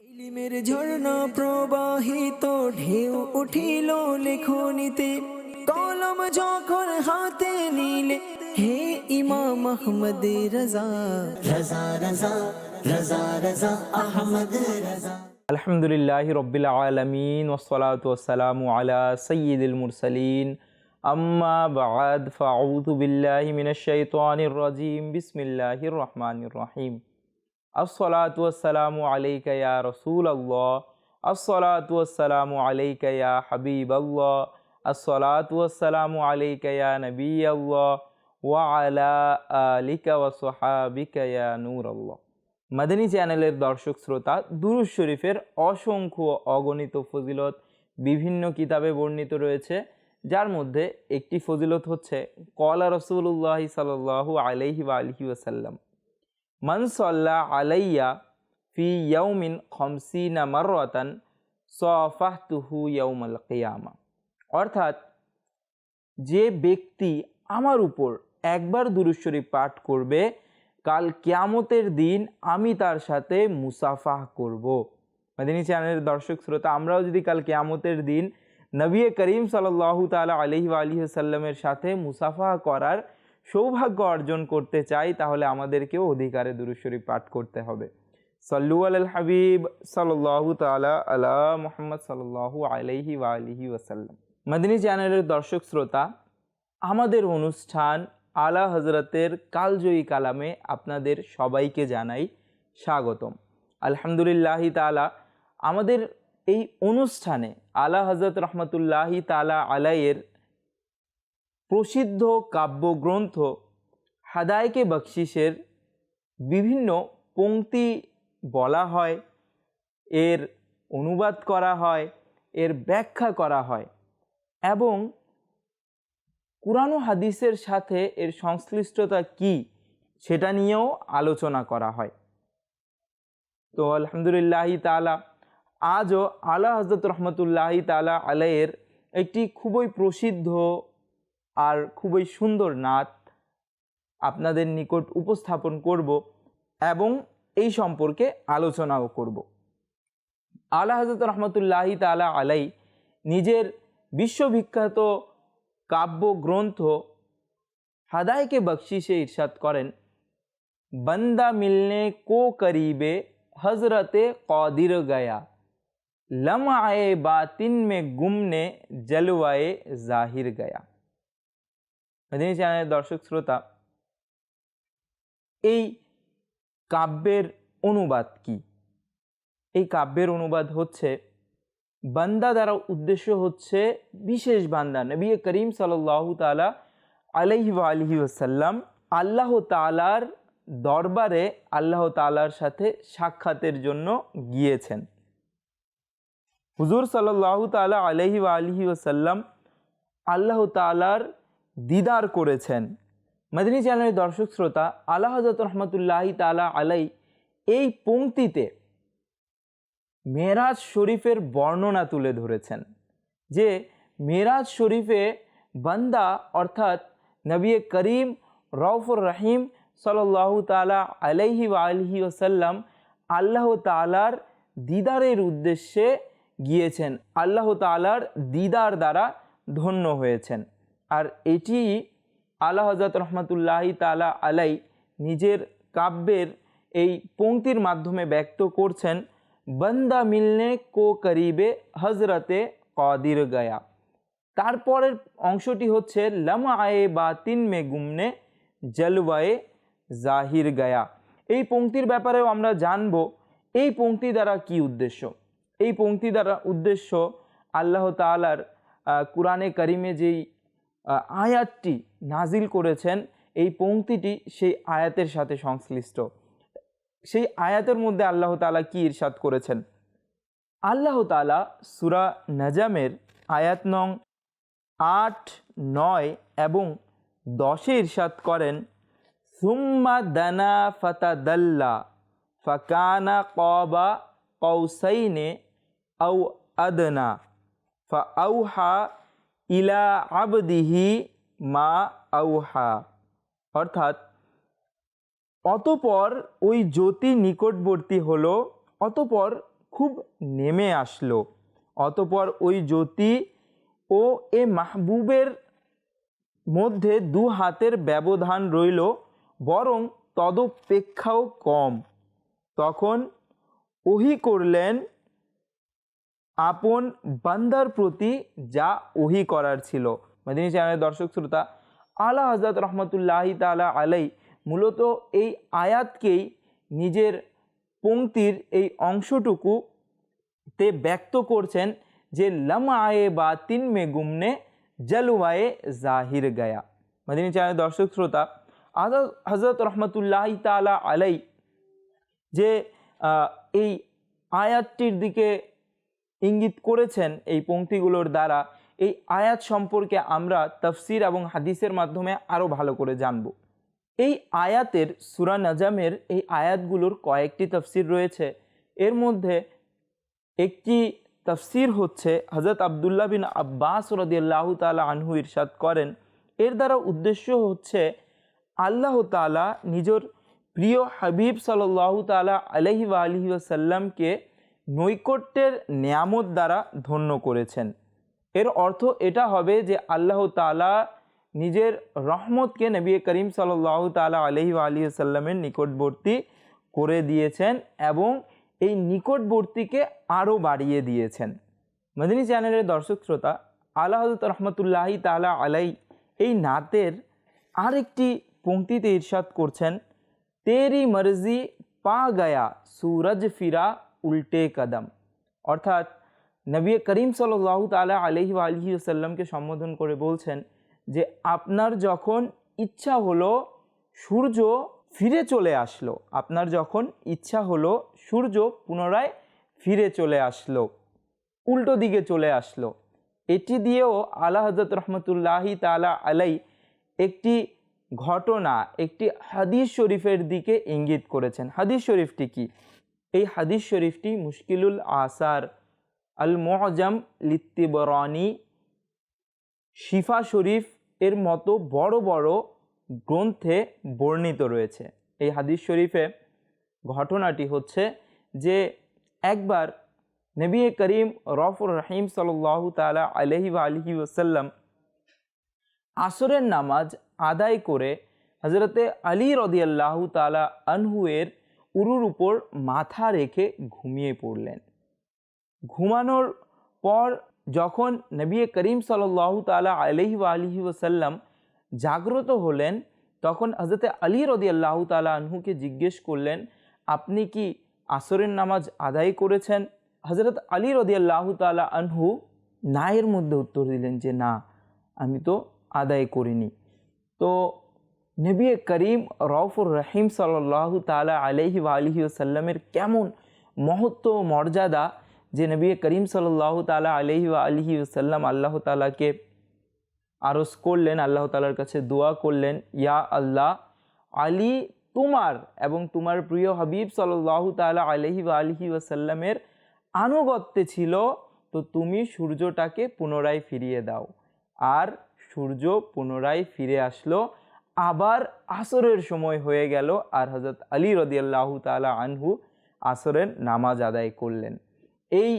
ইলিমের ঝর্ণা প্রবাহিত ঢেউ উঠিল লেখনিতে। কলম যখন হাতে নিলে হে ইমাম আহমদ রাজা। রাজা রাজা রাজা রাজা আহমদ রাজা। আলহামদুলিল্লাহ রব্বিল আলমিন ওসলাত ওসালামু আলা সঈদুল মুরসালিন। আম্মা বাদ ফাউযু বিল্লাহি মিনাশ শাইতানির রাজিম। বিসমিল্লাহির রহমানির রহিম। ওয়াসসালামু আলাইকা ইয়া রাসূলাল্লাহ। আসসালাতু ওয়াসসালামু আলাইকা ইয়া হাবিবাল্লাহ। আসসালাতু ওয়াসসালামু আলাইকা ইয়া নবিয়াল্লাহ। ওয়া আলা আলিকা ওয়া সাহাবিকা ইয়া নূরাল্লাহ। মাদানী চ্যানেলের দর্শক শ্রোতা দুরুজ শরীফের অসংখ্য অগণিত ফজিলত বিভিন্ন কিতাবে বর্ণিত রয়েছে, যার মধ্যে একটি ফজিলত হচ্ছে, কলা রসুল্লাহ সাল্লাহ আলাইহি বা আলহি ওসাল্লাম মনসল্লা আলাইয়া ফি ইয়ৌমিন খমসিনা মাররাতান সফাহতুহু ইয়ৌমাল কেয়ামা অর্থাৎ যে ব্যক্তি আমার উপর একবার দুরুজ শরীফ পাঠ করবে, কাল কেয়ামতের দিন আমি তার সাথে মুসাফাহ করব। মাদিনী চ্যানেলের দর্শক শ্রোতা, আমরাও যদি কাল কেয়ামতের দিন নবী করিম সাল্লাহ তালা আলহি আলী সাল্লামের সাথে মুসাফাহ করার সৌভাগ্য অর্জন করতে চাই, তাহলে আমাদেরকেও অধিকারে দুরুশরী পাঠ করতে হবে। সল্লু আল হাবিব সাল্লাহ তালা আলা মোহাম্মদ সাল্লাহু আলহি আলিহি ওয়াসাল্লাম। মাদিনী চ্যানেলের দর্শক শ্রোতা, আমাদের অনুষ্ঠান আলা হজরতের কালজয়ী কালামে আপনাদের সবাইকে জানাই স্বাগতম। আলহামদুলিল্লাহি তালা আমাদের এই অনুষ্ঠানে আলা হজরত রহমতুল্লাহি তালা আলাইয়ের প্রসিদ্ধ কাব্যগ্রন্থ হাদায়কে বকশিসের বিভিন্ন পংক্তি বলা হয়, এর অনুবাদ করা হয়, এর ব্যাখ্যা করা হয় এবং কুরআন হাদিসের সাথে এর সংশ্লিষ্টতা কি সেটা নিয়েও আলোচনা করা হয়। তো আলহামদুলিল্লাহি তালা আজও আলা হজরত রহমতুল্লাহি তালা আলাইয়ের একটি খুবই প্রসিদ্ধ আর খুবই সুন্দর নাত আপনাদের নিকট উপস্থাপন করব এবং এই সম্পর্কে আলোচনাও করব। আলা হজরত রহমতুল্লাহি তালা আলাই নিজের বিশ্ববিখ্যাত কাব্যগ্রন্থ হাদায়কে বকশিসে ইরশাদ করেন, বন্দা মিলনে কো করিবে হজরতে কদির গয়া। লম আয়ে বাতিন মে গুমনে জলওয়ায়ে জাহির গয়া। মদিনী চ্যানেলের দর্শক শ্রোতা, এই কাব্যের অনুবাদ কি? এই কাব্যের অনুবাদ হচ্ছে, বান্দা দ্বারা উদ্দেশ্য হচ্ছে বিশেষ বান্দা, নবী করিম সাল্লাহ তালা আলহি আলহি ওসাল্লাম আল্লাহ তালার দরবারে আল্লাহ তালার সাথে সাক্ষাতের জন্য গিয়েছেন। হুজুর সাল্লাহ তালা আলহি আলহি ওসাল্লাম আল্লাহ তালার দিদার করেছেন। মাদিনী চ্যানেলের দর্শক শ্রোতা, আল্লাহ হজরত রহমতুল্লাহি তালা আলাই এই পংক্তিতে মেরাজ শরীফের বর্ণনা তুলে ধরেছেন যে মেরাজ শরীফে বান্দা অর্থাৎ নবী করিম রৌফুর রহিম সাল্লাহ তালা আলাইহি আলহি ওসাল্লাম আল্লাহ তালার দিদারের উদ্দেশ্যে গিয়েছেন। আল্লাহ তালার দিদার দ্বারা ধন্য হয়েছেন। আর এটি আল্লাহ হজরত রহমতুল্লাহি তালা আলাই নিজের কাব্যের এই পঙ্ক্তির মাধ্যমে ব্যক্ত করছেন, বন্দা মিলনে কো করিবে হজরতে কদির গয়া। তারপরের অংশটি হচ্ছে লম আয়ে বা তিন মে গুমনে জলওয়ায়ে জাহির গয়া। এই পংক্তির ব্যাপারেও আমরা জানব, এই পংক্তি দ্বারা কি উদ্দেশ্য? এই পংক্তি দ্বারা উদ্দেশ্য আল্লাহ তালার কোরআনে করিমে যেই আয়াতটি নাজিল করেছেন, এই পংক্তিটি সেই আয়াতের সাথে সংশ্লিষ্ট। সেই আয়াতের মধ্যে আল্লাহ তালা কি ইরশাদ করেছেন? আল্লাহ তালা সুরা নাজামের আয়াত নং আট, নয় এবং দশে ইরশাদ করেন, সুম্মা দানা ফাতাদাল্লা ফাকানা কবা কৌসাইনে আউ আদনা ফা আউহা ইলা আবদিহি মা আউহা। অর্থাৎ, অতপর ওই জ্যোতি নিকটবর্তী হলো, অতপর খুব নেমে আসলো। অতপর ওই জ্যোতি ও এ মাহবুবের মধ্যে দু হাতের ব্যবধান রইল, বরং তদপেক্ষাও কম। তখন ওহি করলেন আপন বান্দার প্রতি যা ওহি করার ছিল। মাদিনী চ্যানেলের দর্শক শ্রোতা, আলা হজরত রহমতুল্লাহি তালা আলাই মূলত এই আয়াতকেই নিজের পংক্তির এই অংশটুকু তে ব্যক্ত করছেন যে লম আয়ে বা তিন মে গুমনে জলওয়ায়ে জাহির গয়া। মাদিনী চ্যানেলের দর্শক শ্রোতা আজা হজরত রহমতুল্লাহি তালা আলাই যে এই আয়াতটির দিকে ইঙ্গিত করেছেন এই পংক্তিগুলোর দ্বারা, এই আয়াত সম্পর্কে আমরা তফসির এবং হাদিসের মাধ্যমে আরও ভালো করে জানব। এই আয়াতের সুরা নাজামের এই আয়াতগুলোর কয়েকটি তফসির রয়েছে। এর মধ্যে একটি তফসির হচ্ছে হজরত আবদুল্লাহ বিন আব্বাস রদিয়াল্লাহ তালা আনহু ইরশাদ করেন। এর দ্বারা উদ্দেশ্য হচ্ছে আল্লাহ তালা নিজের প্রিয় হাবিব সাল্লাহ তালা আলহি আলহি ওসাল্লামকে নৈকট্যের নিয়ামত দ্বারা ধন্য করেছেন। এর অর্থ এটা হবে যে আল্লাহ তালা নিজের রহমতকে নবী করিম সাল্লাহ তালা আলহি আলী সাল্লামের নিকটবর্তী করে দিয়েছেন এবং এই নিকটবর্তীকে আরও বাড়িয়ে দিয়েছেন। মদিনী চ্যানেলের দর্শক শ্রোতা, আল্লাহ রহমতুল্লাহি তালা আলাই এই নাতের আরেকটি পংক্তিতে ইরশাদ করছেন, তেরি মর্জি পা গয়া সুরজ ফিরা উল্টে কদম। অর্থাৎ নবী করিম সাল্লাহ তালা আলহি আলহি সাল্লামকে সম্বোধন করে বলছেন যে, আপনার যখন ইচ্ছা হলো সূর্য ফিরে চলে আসলো, আপনার যখন ইচ্ছা হলো সূর্য পুনরায় ফিরে চলে আসলো, উল্টো দিকে চলে আসলো, এটি দিয়েও আলা হজরত রহমতুল্লাহি তালা আলাই একটি ঘটনা, একটি হাদিস শরীফের দিকে ইঙ্গিত করেছেন। হাদিস শরীফটি কি? এই হাদিস শরীফটি মুশকিলুল আসার। আল মহজম লিত্তিবরানি শিফা শরীফ এর মতো বড় বড় গ্রন্থে বর্ণিত রয়েছে। এই হাদিস শরীফে ঘটনাটি হচ্ছে যে একবার নবী করিম রফুর রহিম সাল্লাহ তালা আলহি আলহি ওসাল্লাম আসরের নামাজ আদায় করে হজরতে আলী রদিয়াল্লাহ তালা আনহুয়ের উরুর উপর মাথা রেখে ঘুমিয়ে পড়লেন। ঘুমানোর পর যখন নবী করিম সাল্লাহ তালা আলহি আলহি ওসাল্লাম জাগ্রত হলেন, তখন হজরতে আলী রদি আল্লাহ তালা আনহুকে জিজ্ঞেস করলেন, আপনি কি আসরের নামাজ আদায় করেছেন? হজরত আলী রদি আল্লাহ তালা আনহু নায়ের মধ্যে উত্তর দিলেন যে, না, আমি তো আদায় করিনি। তো নবী করিম রফুর রহিম সাল্লাহ তালা আলহি আলহি ওসাল্লামের কেমন মহত্ব মর্যাদা যে নবী করিম সাল্লাহ তালা আলহি আলহি ওসাল্লাম আল্লাহ তালাকে আরজ করলেন, আল্লাহ তালার কাছে দোয়া করলেন, ইয়া আল্লাহ, আলী তোমার এবং তোমার প্রিয় হাবিব সাল্লাহ তালা আলহি আলহি ওসাল্লামের আনুগত্যে ছিল, তো তুমি সূর্যটাকে পুনরায় ফিরিয়ে দাও। আর সূর্য পুনরায় ফিরে আসলো আবার আসরের সময় হয়ে গেল আর হজরত আলী রদিয়াল্লাহ তালা আনহু আসরের নামাজ আদায় করলেন। এই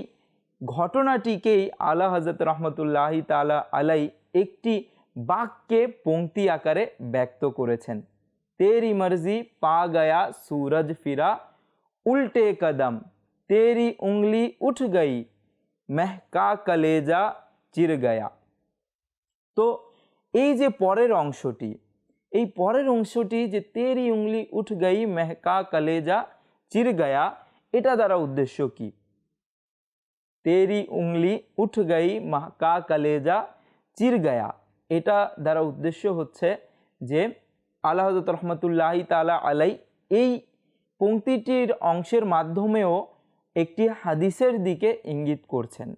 ঘটনাটিকেই আলা হজরত রহমতুল্লাহি তালা আলাই একটি বাক্যে পংক্তি আকারে ব্যক্ত করেছেন। তেরি মর্জি পা গয়া সুরজ ফিরা, উল্টে কদম, তেরি উংলি উঠ গই মেহকা কলেজা চির গয়া। তো এই যে পরের অংশটি এই পরের অংশটি যে তেরি উংলি উঠ গই মেহকা কলেজা, চির গয়া, এটা দ্বারা উদ্দেশ্য কি? তেরি উংলি উঠ গই মাহকা কলেজা, চির গয়া, এটা দ্বারা উদ্দেশ্য হচ্ছে যে আল্লাহ রহমতুল্লাহি তালা আলাই এই পংক্তিটির অংশের মাধ্যমেও একটি হাদিসের দিকে ইঙ্গিত করছেন।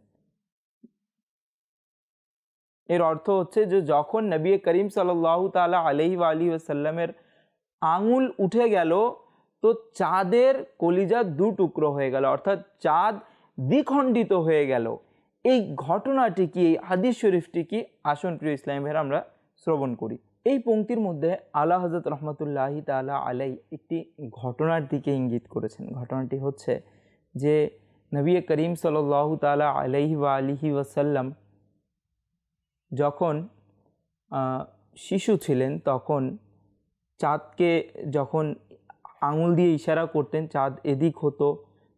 এর অর্থ হচ্ছে যে যখন নবী করিম সাল্লাহ তালা আলহি আলী ওসাল্লামের আঙুল উঠে গেল, তো চাঁদের কলিজা দু টুকরো হয়ে গেল, অর্থাৎ চাঁদ দ্বিখণ্ডিত হয়ে গেল। এই ঘটনাটি কি, এই হাদিস শরীফটি কি? আসন প্রিয় ইসলামের আমরা শ্রবণ করি। এই পংক্তির মধ্যে আলা হজরত রহমতুল্লাহি তালা আলাই একটি ঘটনার দিকে ইঙ্গিত করেছেন। ঘটনাটি হচ্ছে যে নবী করিম সাল্লাহ তালা আলহি বা আলিহি ওয়াসাল্লাম যখন শিশু ছিলেন তখন চাঁদকে যখন আঙুল দিয়ে ইশারা করতেন, চাঁদ এদিক হতো,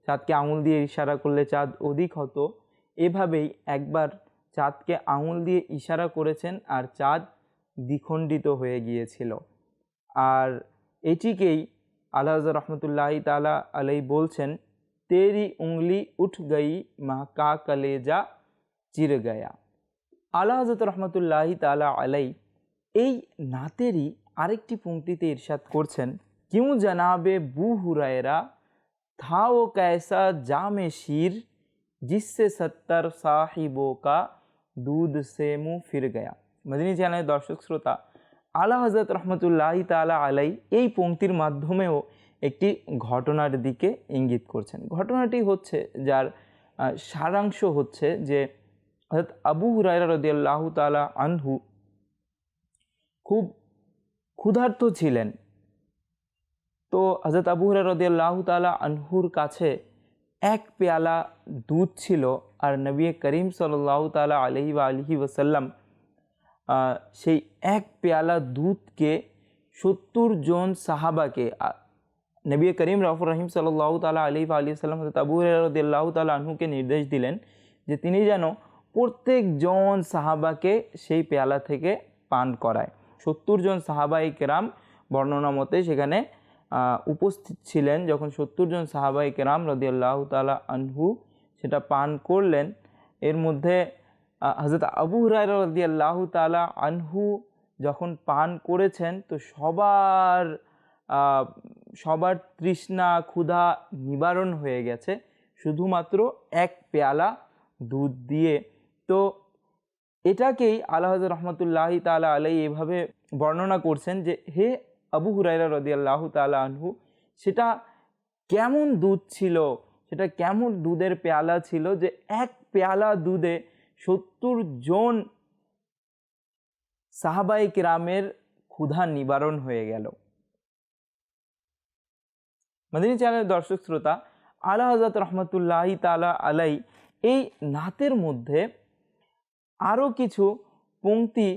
চাঁদকে আঙুল দিয়ে ইশারা করলে চাঁদ ওদিক হতো, এভাবেই একবার চাঁদকে আঙুল দিয়ে ইশারা করেছেন আর চাঁদ দ্বিখণ্ডিত হয়ে গিয়েছিল। আর এটিকেই আল্লাহ রহমতুল্লাহ তালা আলাই বলছেন, তেরি উংলি উঠ গই মাহকা কলেজা চির গয়া। আলা হজরত রহমতুল্লাহ তালা আলাই এই নাতেরই আরেকটি পঙ্ক্তিতে ইরশাদ করছেন, কিউ জানাবে বু হুরায়রা থা ও ক্যাসা জামে শির, জিসে সত্তর সাহিবো কা দুধ সে মু ফির গয়া। মদিনী চ্যানেলের দর্শক শ্রোতা আলা হজরত রহমতুল্লাহ তালা আলাই এই পঙ্ক্তির মাধ্যমেও একটি ঘটনার দিকে ইঙ্গিত করছেন। ঘটনাটি হচ্ছে, যার সারাংশ হচ্ছে যে হজরত আবু হুরায়রা রদিয়াল্লাহ তালা আনহু খুব ক্ষুধার্ত ছিলেন। তো হজরত আবু হুরায়রা রদিয়াল্লাহ তালা আনহুর কাছে এক পেয়ালা দুধ ছিল আর নবী করিম সাল্লাহ তালা আলহি বা আলহি ওসাল্লাম সেই এক পেয়ালা দুধকে সত্তর জন সাহাবাকে নবী করিম রফুর রহিম সাল্লাহ তালা আলী আলী সাল্লাম হজরত আবু হুরাই রদিয়াল্লাহ তালা আনহুকে নির্দেশ দিলেন যে তিনি যেন প্রত্যেকজন সাহাবাকে সেই পেয়ালা থেকে পান করায়। সত্তর জন সাহাবাই কেরাম বর্ণনা মতে সেখানে উপস্থিত ছিলেন। যখন সত্তর জন সাহাবাই কেরাম রদিয়াল্লাহ তালা আনহু সেটা পান করলেন, এর মধ্যে হজরত আবু হুরাই রদিয়াল্লাহ তালা আনহু যখন পান করেছেন, তো সবার সবার তৃষ্ণা, ক্ষুধা নিবারণ হয়ে গেছে। শুধুমাত্র এক পেয়ালা দুধ দিয়ে তো এটাকেই আল্লাহ রহমতুল্লাহি তালা আলাই এভাবে বর্ণনা করছেন যে, হে আবু হুরাইরা রদিয়াল্লাহ তালা আনহু, সেটা কেমন দুধ ছিল? সেটা কেমন দুধের পেয়ালা ছিল যে, এক পেয়ালা দুধে সত্তর জন সাহাবাই কিরামের ক্ষুধা নিবারণ হয়ে গেল? মাদিনী চ্যানেলের দর্শক শ্রোতা আলা হজরত রহমতুল্লাহ তালা আলাই এই নাতের মধ্যে আরও কিছু পংক্তি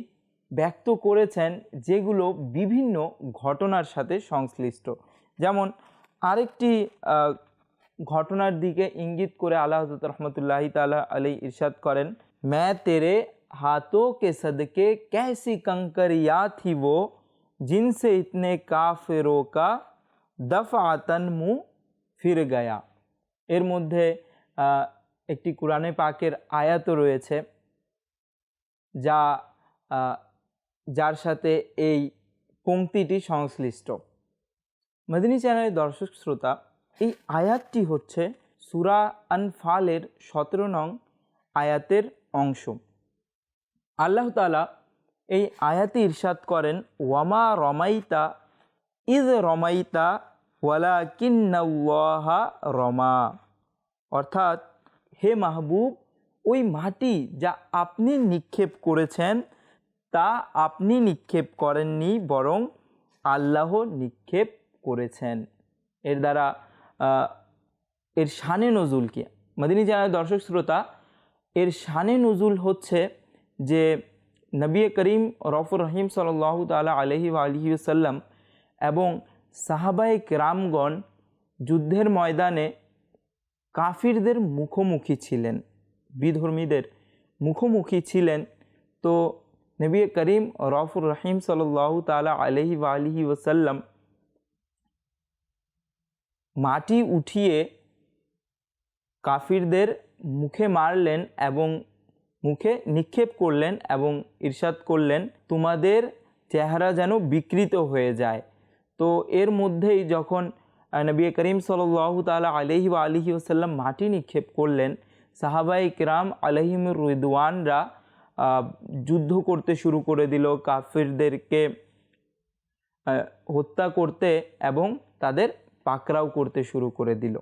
ব্যক্ত করেছেন যেগুলো বিভিন্ন ঘটনার সাথে সংশ্লিষ্ট। যেমন, আরেকটি ঘটনার দিকে ইঙ্গিত করে আল্লাহ হজরত রহমতুল্লাহি তালা আলী ইরশাদ করেন ম্যা তেরে হাতো কে সদকে ক্যাসি কঙ্করিয়া থি ও, জিনসে ইতনে কাফেরো কা দফ আতন মু ফির গয়া। এর মধ্যে একটি কোরআনে পাকের আয়াত রয়েছে। যা যার সাথে এই পংক্তিটি সংশ্লিষ্ট। মদিনী চ্যানেলের দর্শক শ্রোতা, এই আয়াতটি হচ্ছে সুরা আনফালের সতেরো নং আয়াতের অংশ। আল্লাহ তালা এই আয়াতে ইরশাদ করেন, ওয়ামা রমাইতা ইদ রমাইতা ওয়ালা কিন্নাল্লাহা রমা। অর্থাৎ, হে মাহবুব ওই মাটি যা আপনি নিক্ষেপ করেছেন, তা আপনি নিক্ষেপ করেননি, বরং আল্লাহ নিক্ষেপ করেছেন। এর দ্বারা এর শানে নজুল কি? মদিনী জানার দর্শক শ্রোতা, এর শানে নজুল হচ্ছে যে নবী করিম রফুর রহিম সাল্লাহ তালা আলহি আলহি সাল্লাম এবং সাহাবায়ে রামগণ যুদ্ধের ময়দানে কাফিরদের মুখোমুখি ছিলেন। বিধর্মীদের মুখোমুখি ছিলেন। তো নবী করিম রফুর রহিম সাল্লাহ তালা আলহি আলহি ওসাল্লাম মাটি উঠিয়ে কাফিরদের মুখে মারলেন এবং মুখে নিক্ষেপ করলেন এবং ইরশাদ করলেন, তোমাদের চেহারা যেন বিকৃত হয়ে যায়। তো এর মধ্যেই যখন নবী করিম সাল্লাহ তালা আলহি আলহি ওসাল্লাম মাটি নিক্ষেপ করলেন সাহাবাই কিরাম আলহিমুর রিদওয়ানরা আহ, যুদ্ধ করতে শুরু করে দিল কাফিরদেরকে আহ, হত্যা করতে এবং তাদের পাকড়াও করতে শুরু করে দিল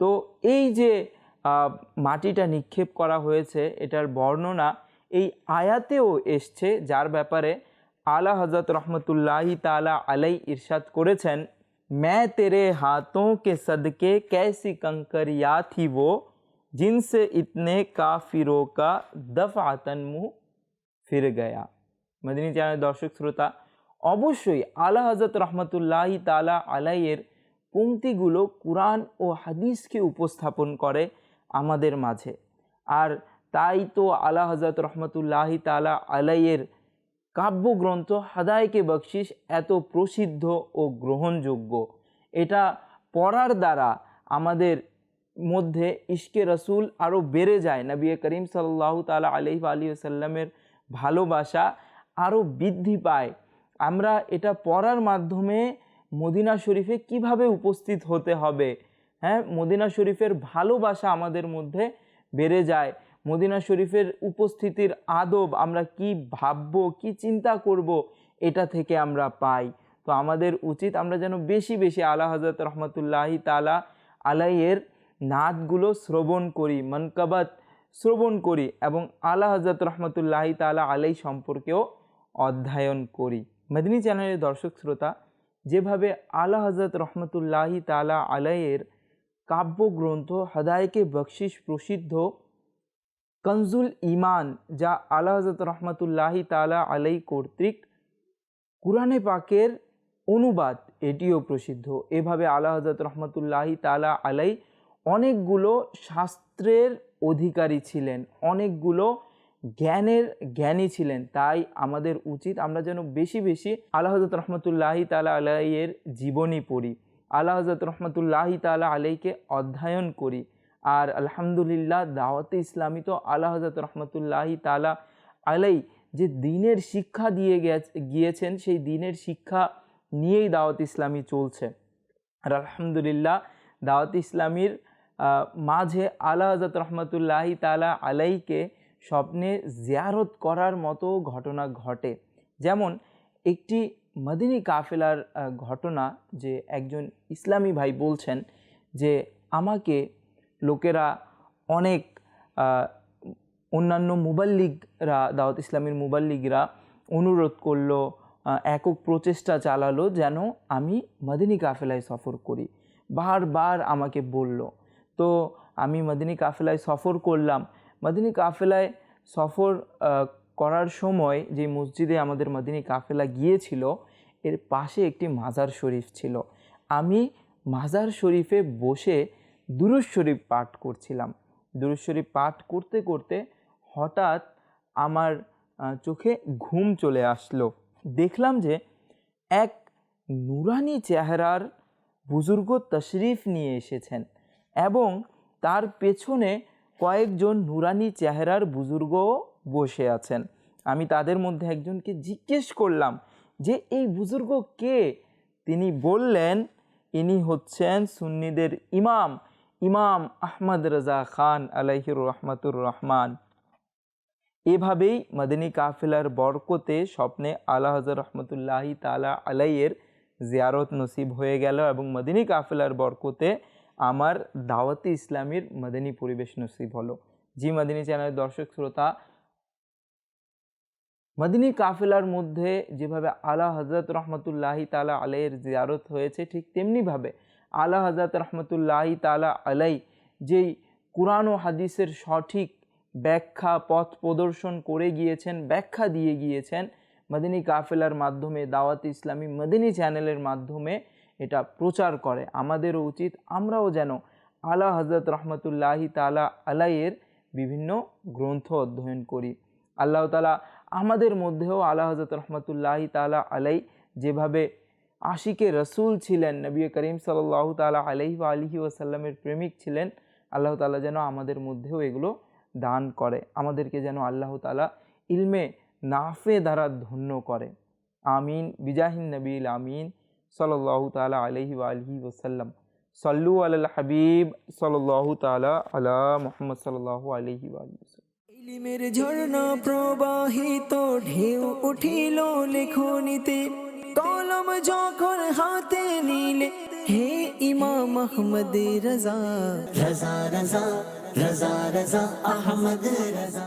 তো এই যে আহ, মাটিটা নিক্ষেপ করা হয়েছে এটার বর্ণনা এই আয়াতেও এসছে যার ব্যাপারে আলা হজরত রহমতুল্লাহি তালা আলাই ইরশাদ করেছেন मैं तेरे हाथों के सदके कैसी कंकरिया थी वो जिनसे इतने काफिरों का दफातन मुंह ফির গয়া মদিনী চ্যানেল দর্শক শ্রোতা অবশ্যই আলা হজরত রহমতুল্লাহ তালা আলাইয়ের পংক্তিগুলো কোরআন ও হাদিসকে উপস্থাপন করে আমাদের মাঝে আর তাই তো আলা হজরত রহমতুল্লাহ তালা আলাইয়ের কাব্যগ্রন্থ হাদায়কে বকশিস এত প্রসিদ্ধ ও গ্রহণযোগ্য এটা পড়ার দ্বারা আমাদের মধ্যে ইশকে রসুল আরও বেড়ে যায়। নবী করিম সাল্লাহ তালা আলহি আলী সাল্লামের ভালোবাসা আরও বৃদ্ধি পায়। আমরা এটা পড়ার মাধ্যমে মদিনা শরীফে কীভাবে উপস্থিত হতে হবে? হ্যাঁ মদিনা শরীফের ভালোবাসা আমাদের মধ্যে বেড়ে যায়। মদিনা শরীফের উপস্থিতির আদব আমরা কি ভাববো, কি চিন্তা করব, এটা থেকে আমরা পাই। তো আমাদের উচিত আমরা যেন বেশি বেশি আলা হজরত রহমতুল্লাহি তালা আলাইয়ের নাতগুলো শ্রবণ করি, মনকাবাত শ্রবণ করি এবং আলা হজরত রহমতুল্লাহি তালা আলাই সম্পর্কেও অধ্যয়ন করি। মেদিনী চ্যানেলের দর্শক শ্রোতা, যেভাবে আলা হজরত রহমতুল্লাহি তালা আলাইয়ের কাব্যগ্রন্থ হদায়কে বকশিস প্রসিদ্ধ কনজুল ইমান যা আলা হজরত রহমতুল্লাহি তালা আলাই কর্তৃক কুরআনে পাকের অনুবাদ, এটিও প্রসিদ্ধ। এভাবে আলা হজরত রহমতুল্লাহি তালা আলাই অনেকগুলো শাস্ত্রের অধিকারী ছিলেন, অনেকগুলো জ্ঞানের জ্ঞানী ছিলেন। তাই আমাদের উচিত আমরা যেন বেশি বেশি আল্লাহ হজরত রহমতুল্লাহি তালা আলাইয়ের জীবনী পড়ি। আল্লাহ হজরত রহমতুল্লাহি তালা আলাইকে অধ্যয়ন করি। আর আলহামদুলিল্লাহ দাওয়াতে ইসলামী তো আল্লাহ হজরত রহমতুল্লাহি তালা আলাই যে দিনের শিক্ষা দিয়ে গিয়েছেন, সেই দিনের শিক্ষা নিয়েই দাওয়াত ইসলামী চলছে। আর আলহামদুলিল্লাহ দাওয়াত ইসলামীর মাঝে আলা হজরত রহমতুল্লাহি তালা আলাইকে স্বপ্নে জিয়ারত করার মতো ঘটনা ঘটে। যেমন একটি মদিনী কাফেলার ঘটনা যে একজন ইসলামী ভাই বলছেন যে আমাকে লোকেরা অনেক অন্যান্য মুবাল্লিগরা দাওয়াত ইসলামীর মুবাল্লিগরা অনুরোধ করল একক প্রচেষ্টা চালালো যেন আমি মদিনী কাফেলায় সফর করি। বারবার আমাকে বলল। তো আমি মদিনী কাফেলায় সফর করলাম। মদিনী কাফেলায় সফর করার সময় যে মসজিদে আমাদের মদিনী কাফেলা গিয়েছিল, এর পাশে একটি মাজার শরীফ ছিল। আমি মাজার শরীফে বসে দুরুজ শরীফ পাঠ করছিলাম। দুরুজ শরীফ পাঠ করতে করতে হঠাৎ আমার চোখে ঘুম চলে আসলো। দেখলাম যে এক নুরানি চেহারার বুজুর্গ তশরিফ নিয়ে এসেছেন। এবং তার পেছনে কয়েকজন নুরানি চেহারার বুজুর্গও বসে আছেন। আমি তাদের মধ্যে একজনকে জিজ্ঞেস করলাম যে, এই বুজুর্গ কে? তিনি বললেন, ইনি হচ্ছেন সুন্নিদের ইমাম ইমাম আহমদ রাজা খান আলাইহির রহমাতুর রহমান। এভাবেই মদিনী কাফিলার বরকতে স্বপ্নে আল্লাহ হজর রহমতুল্লাহি তালা আলাইয়ের জিয়ারত নসিব হয়ে গেল এবং মদিনী কাফিলার বরকতে আমার দাওয়াতি ইসলামীর মদিনী পরিবেশ নসিব হলো। জি মদিনী চ্যানেলের দর্শক, শ্রোতা, মদিনী কাফেলার মধ্যে যেভাবে আলা হজরত রহমতুল্লাহি তালা আলাইয়ের জিয়ারত হয়েছে, ঠিক তেমনিভাবে আলা হজরত রহমতুল্লাহি তালা আলাই যেই কোরআন ও হাদিসের সঠিক ব্যাখ্যা, পথ প্রদর্শন করে গিয়েছেন, ব্যাখ্যা দিয়ে গিয়েছেন মদিনী কাফেলার মাধ্যমে, দাওয়াত ইসলামী মদিনী চ্যানেলের মাধ্যমে এটা প্রচার করে। আমাদেরও উচিত, আমরাও যেন আলা হজরত রহমতুল্লাহি তালা আলাইয়ের বিভিন্ন গ্রন্থ অধ্যয়ন করি। আল্লাহ তালা আমাদের মধ্যেও আল্লাহ হজরত রহমতুল্লাহি তালা আলাই যেভাবে আশিকে রসুল ছিলেন, নবী করিম সাল্লাহ তালা আলহি আলহি ওসাল্লামের প্রেমিক ছিলেন, আল্লাহ তালা যেন আমাদের মধ্যেও এগুলো দান করে। আমাদেরকে যেন আল্লাহ তালা ইলমে নাফে দ্বারা ধন্য করে। আমিন। বিজাহিন নবীল আমিন। সাল্লাহ তালা আলহি আলহি ওসাল্লাম সল্লু আল হাবিব সাল্লাহ তালা আলা মোহাম্মদ সাল্লাহ আলহি আলহি ইলিমের ঝর্ণা প্রবাহিত ঢেউ উঠিল লেখনিতে কলম যখন হাতে নিলে হে ইমাম আহমদ রাজা রাজা রাজা রাজা রাজা আহমদ রাজা